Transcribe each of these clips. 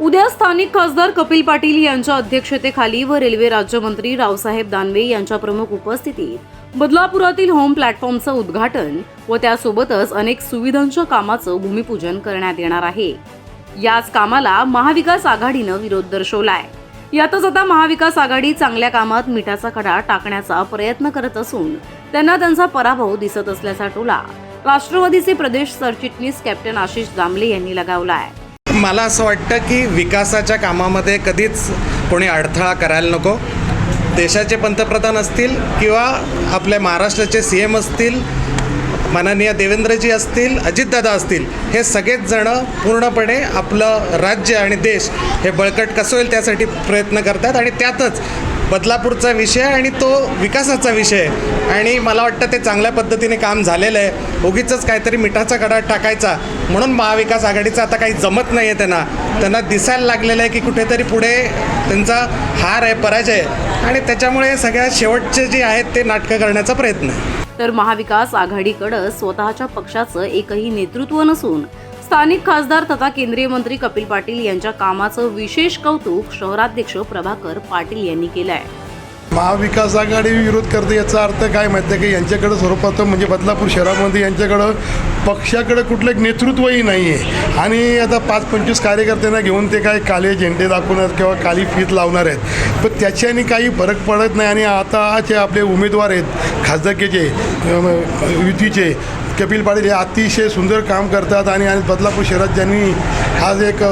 उद्या स्थानिक खासदार कपिल पाटील यांच्या अध्यक्षतेखाली व रेल्वे राज्यमंत्री रावसाहेब दानवे यांच्या प्रमुख उपस्थितीत बदलापुरातील होम प्लॅटफॉर्मचं उद्घाटन व त्यासोबतच अनेक सुविधांच्या कामाचं भूमिपूजन करण्यात येणार आहे. याच कामाला महाविकास आघाडीनं विरोध दर्शवलाय. यातच आता महाविकास आघाडी चांगल्या कामात मिठाचा खडा टाकण्याचा प्रयत्न करत असून त्यांना त्यांचा पराभव दिसत असल्याचा टोला राष्ट्रवादीचे प्रदेश सरचिटणीस कॅप्टन आशिष दामले यांनी लगावला आहे मला असं वाटतं की विकासाच्या कामामध्ये कधीच कोणी अडथळा करायला नको. देशाचे पंतप्रधान असतील किंवा आपल्या महाराष्ट्राचे सी एम असतील माननीय देवेंद्रजी असतील अजितदादा असतील हे सगळेच जण पूर्णपणे आपलं राज्य आणि देश हे बळकट कसं होईल त्यासाठी प्रयत्न करतात आणि त्यातच बदलापूरचा विषय आणि तो विकासाचा विषय. आणि मला वाटतं ते चांगल्या पद्धतीने काम झालेलं आहे. उगीच काहीतरी मिठाचा कडा टाकायचा. म्हणून महाविकास आघाडीचं आता काही जमत नाही आहे त्यांना. त्यांना दिसायला लागलेलं आहे की कुठेतरी पुढे त्यांचा हार आहे पराजय आणि त्याच्यामुळे सगळ्या शेवटचे जे आहेत ते नाटकं करण्याचा प्रयत्न आहे. तर महाविकास आघाडीकडं स्वतःच्या पक्षाचं एकही नेतृत्व नसून स्थानिक खासदार तथा केंद्रीय मंत्री कपिल पाटील यांच्या कामाचं विशेष कौतुक शहराध्यक्ष प्रभाकर पाटील यांनी केलं आहे महाविकास आघाडी विरोध करते याचा अर्थ काय माहिती आहे की यांच्याकडं सर्वप्रथम म्हणजे बदलापूर शहरामध्ये यांच्याकडं पक्षाकडे कुठलं एक नेतृत्वही नाही आहे. आणि आता पाच पंचवीस कार्यकर्त्यांना घेऊन ते काय काले झेंडे दाखवणार किंवा काली फीत लावणार आहेत. पण त्याच्याने काही फरक पडत नाही आणि आताचे आपले उमेदवार आहेत खासदारकीचे युतीचे कपिल पाटील हे अतिशय सुंदर काम करतात आणि आणि बदलापूर शहरात ज्यांनी आज एक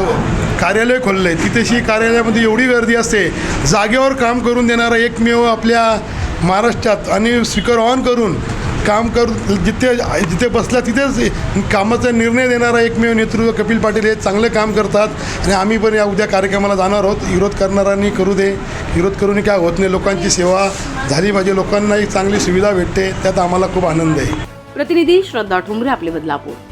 कार्यालय खोललं आहे तिथेशी कार्यालयामध्ये एवढी गर्दी असते जागेवर काम करून देणारा एकमेव आपल्या महाराष्ट्रात आणि स्पीकर ऑन करून काम करू जिथे जिथे बसला तिथेच कामाचा निर्णय देणारा एकमेव नेतृत्व कपिल पाटील हे चांगलं काम करतात. आणि आम्ही पण या उद्या कार्यक्रमाला जाणार आहोत. विरोध करणाऱ्यांनी करू दे. विरोध करून काय होत नाही. लोकांची सेवा झाली पाहिजे. लोकांनाही चांगली सुविधा भेटते. त्यात आम्हाला खूप आनंद आहे. प्रतिनिधी श्रद्धा ठुमरे आपले बदलापूर.